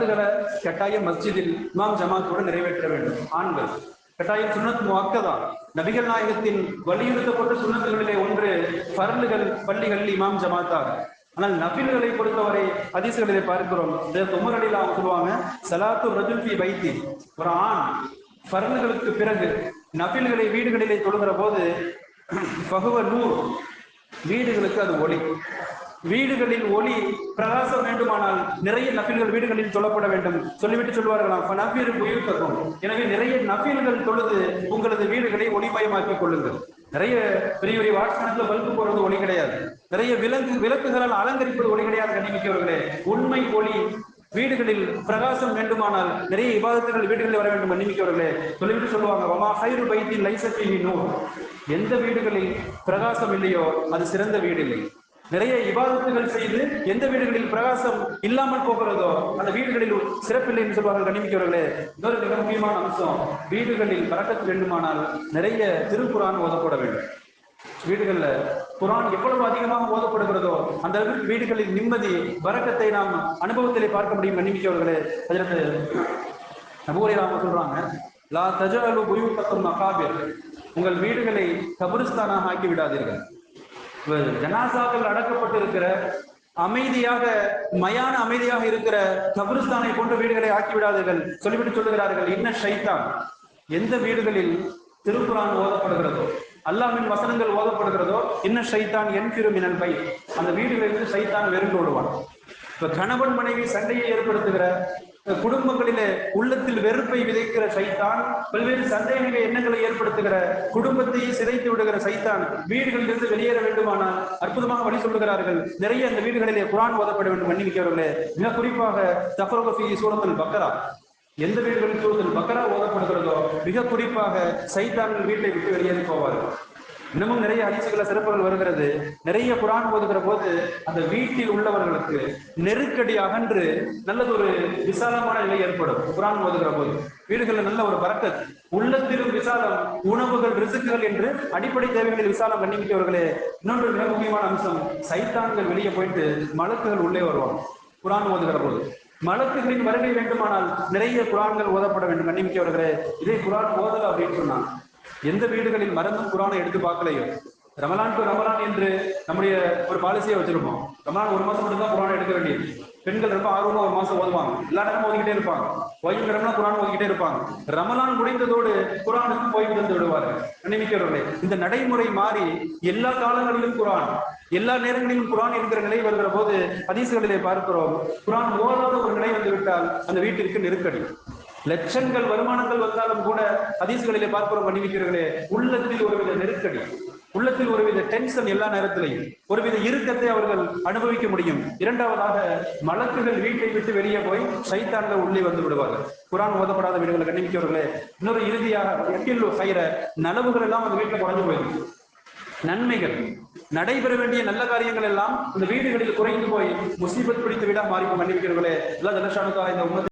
பரலுகளை கட்டாயம் மஸ்ஜிதில் இமாம் ஜமாத்தோடு நிறைவேற்ற வேண்டும். ஆண்கள் கட்டாயம் சுண்ணத் முஅக்கதா நபிகள் நாயகத்தின் வலியுறுத்தப்பட்ட சுண்ணத்துகளிலே ஒன்று பரலுகள் பள்ளிகளில் இமாம் ஜமாத்தாக. ஆனால் நபில்களை பொறுத்தவரை ஹதீஸ்களிலே பார்க்கிறோம் இந்த தொமரடியில் அவங்க சொல்லுவாங்க சலாத்து ரஜுல்பி வைத்தி ஒரு ஆண் பரலுகளுக்கு பிறகு நபில்களை வீடுகளிலே தொழுகிற போது பகுவ நூறு வீடுகளுக்கு அது ஒளி. வீடுகளில் ஒளி பிரகாசம் வேண்டுமானால் நிறைய நபில்கள் வீடுகளில் சொல்லப்பட வேண்டும். சொல்லிவிட்டு சொல்வார்களாம் நபீர் உயிர்த்தக்கும் எனவே நிறைய நபீல்கள் தொழுது உங்களது வீடுகளை ஒளிமயமாக்கிக் கொள்ளுங்கள். நிறைய பெரிய பெரிய வாட்ஸ்அப்ல பல்பு போடுறது ஒளி கிடையாது. நிறைய விலங்கு விளக்குகளால் அலங்கரிப்பது ஒளி கிடையாது கண்டிப்பிக்கவர்களே உண்மை ஒளி வீடுகளில் பிரகாசம் வேண்டுமானால் நிறைய விவாதத்துகள் வீடுகளில் வர வேண்டும் மன்னிமிக்கவர்களே சொல்லிவிட்டு சொல்லுவாங்க வமா ஹைரு பைத்தின் லைசத்தி நூல் எந்த வீடுகளில் பிரகாசம் இல்லையோ அது சிறந்த வீடு இல்லை நிறைய விவாதத்துகள் செய்து எந்த வீடுகளில் பிரகாசம் இல்லாமல் போகிறதோ அந்த வீடுகளில் சிறப்பில்லை என்று சொல்வார்கள் கண்ணிமிக்கவர்களே இன்னொரு மிக முக்கியமான அம்சம் வீடுகளில் பறக்கத்து வேண்டுமானால் நிறைய திருக்குறான் ஓதப்பட வேண்டும். வீடுகளில் குரான் எவ்வளவு அதிகமாக ஓதப்படுகிறதோ அந்த அளவுக்கு வீடுகளில் நிம்மதி வரக்கத்தை நாம் அனுபவத்திலே பார்க்க முடியும் நம்பிக்கையவர்களே அதில் நபூரை ராம சொல்றாங்க லா தஜாலு புயூத்தக்கும் மகாபிர். உங்கள் வீடுகளை கபுரிஸ்தானாக ஆக்கி விடாதீர்கள் ஜனாசாக்கள் அடக்கப்பட்டிருக்கிற அமைதியாக மயான அமைதியாக இருக்கிற கபிரிஸ்தானை போன்ற வீடுகளை ஆக்கி விடாதீர்கள் சொல்லிவிட்டு சொல்லுகிறார்கள் இன்ன ஷைத்தான். எந்த வீடுகளில் திருக்குறான் ஓதப்படுகிறதோ அல்லாமின் வசனங்கள் ஓதப்படுகிறதோ இன்ன ஷைத்தான் என் மினல் பை அந்த வீடுகளிலிருந்து ஷைத்தான் வெறுண்டு விடுவான் இப்ப கணவன் மனைவி சண்டையை ஏற்படுத்துகிற குடும்பங்களிலே உள்ளத்தில் வெறுப்பை விதைக்கிற சைத்தான் பல்வேறு சந்தேகங்களை எண்ணங்களை ஏற்படுத்துகிற குடும்பத்தையே சிதைத்து விடுகிற சைத்தான் வீடுகளிலிருந்து வெளியேற வேண்டுமானால் அற்புதமாக வழி சொல்லுகிறார்கள். நிறைய அந்த வீடுகளிலே குரான் ஓதப்பட வேண்டும் மன்னிக்கிறவர்களே மிக குறிப்பாக தஃபரோகஃபி சூரத்தில் பக்கரா. எந்த வீடுகளில் சூழல் பக்கரா ஓதப்படுகிறதோ மிக குறிப்பாக சைத்தான்கள் வீட்டை விட்டு வெளியேறி போவார்கள். இன்னமும் நிறைய அதிசயங்கள சிறப்புகள் வருகிறது. நிறைய குரான் ஓதுகிற போது அந்த வீட்டில் உள்ளவர்களுக்கு நெருக்கடி அகன்று நல்லது ஒரு விசாலமான நிலை ஏற்படும். குரான் ஓதுகிற போது வீடுகளில் நல்ல ஒரு பறக்கத் உள்ளத்திலும் விசாலம் உணவுகள் ரிசுக்குகள் என்று அடிப்படை தேவைகளில் விசாலம் கண்ணிமிக்கவர்களே இன்னொன்று மிக முக்கியமான அம்சம் சைத்தான்கள் வெளியே போயிட்டு மலக்குகள் உள்ளே வருவாங்க. குரான் ஓதுகிற போது மலக்குகளின் வருகை வேண்டுமானால் நிறைய குரான்கள் ஓதப்பட வேண்டும் கண்ணிமிக்கவர்களே. இதே குரான் ஓதல் அப்படின்னு சொன்னாங்க. எந்த வீடுகளில் மறந்தும் குரானை எடுத்து பார்க்கலையோ? ரமலான் டு ரமலான் என்று நம்முடைய ஒரு பாலிசியை வச்சிருப்போம். ரமலான் ஒரு மாசம் மட்டும் தான் குரான் எடுக்க வேண்டியது. பெண்கள் ரொம்ப ஆர்வமா ஒரு மாசம் ஓதுவாங்க. எல்லா நேரமும் ஓதிக்கிட்டே இருப்பாங்க. ஓய்வு நேரம்னா குரான் ஓதிக்கிட்டே இருப்பாங்க. ரமலான் முடிந்ததோடு குரானுக்கு போய் விழுந்து விடுவார்கள். நினைமிக்கிறவர்களே இந்த நடைமுறை மாறி எல்லா காலங்களிலும் குரான் எல்லா நேரங்களிலும் குரான் என்கிற நிலை வருகிற போது ஹதீசுகளிலே பார்க்கிறோம். குரான் ஓதாத ஒரு நிலை வந்து விட்டால் அந்த வீட்டிற்கு நெருக்கடி. லட்சங்கள் வருமானங்கள் வந்தாலும் கூட அதிசுகளிலே பார்க்கிறோம் மன்னிவிக்கிறீர்களே உள்ளத்தில் ஒருவித நெருக்கடி உள்ளத்தில் ஒருவித டென்ஷன் எல்லா நேரத்திலையும் ஒருவித இறுக்கத்தை அவர்கள் அனுபவிக்க முடியும். இரண்டாவதாக மலக்குகள் வீட்டை விட்டு வெளியே போய் சைத்தான்கள் உள்ளே வந்து விடுவார்கள். குரான் ஓதப்படாத வீடுகளை கண்ணிமிக்கவர்களே இன்னொரு இறுதியாக எட்டில் செய்கிற நலவுகள் எல்லாம் அந்த வீட்டில் குறைஞ்சு போயிருக்கு நன்மைகள் நடைபெற வேண்டிய நல்ல காரியங்கள் எல்லாம் இந்த வீடுகளில் குறைந்து போய் முசீபத் பிடித்து விட மாறி மன்னிக்கிறவர்களே எல்லாம் தனசானுக்காக இந்த உண்மை